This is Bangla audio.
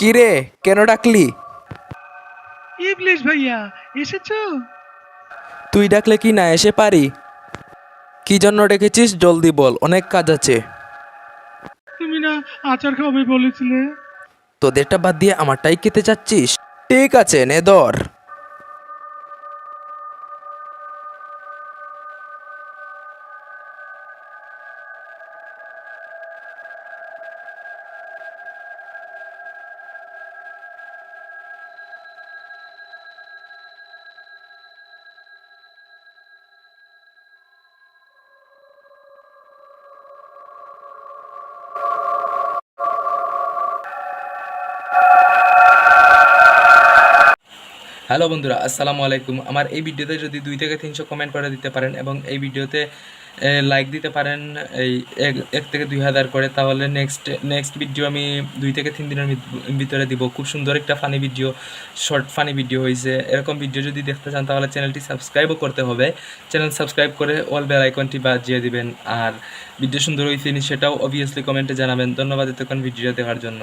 কিরে কেন ডাকলি? ইবলিশ ভাইয়া এসেছ? তুই ডাকলে কি না এসে পারি। কি জন্য ডেকেছিস জলদি বল অনেক কাজ আছে। তুমি না আচার খাবে বলেছিলে? তোদেরটা বাদ দিয়ে আমারটাই খেতে চাচ্ছিস? ঠিক আছে নে ধর। হ্যালো বন্ধুরা, আসসালামু আলাইকুম। আমার এই ভিডিওতে যদি দুই থেকে তিনশো কমেন্ট করে দিতে পারেন এবং এই ভিডিওতে লাইক দিতে পারেন, এই, এক থেকে দুই হাজার করে, তাহলে নেক্সট নেক্সট ভিডিও আমি দুই থেকে তিন দিনের ভিতরে দিব। খুব সুন্দর একটা funny video short funny video হয়েছে এরকম ভিডিও যদি দেখতে চান, তাহলে চ্যানেলটি সাবস্ক্রাইবও করতে হবে। চ্যানেল সাবস্ক্রাইব করে অল বেল আইকনটি বাজিয়ে দিবেন। আর ভিডিও সুন্দর হয়েছে সেটাও অবভিয়াসলি কমেন্টে জানাবেন। ধন্যবাদ এতক্ষণ ভিডিও দেখার জন্য।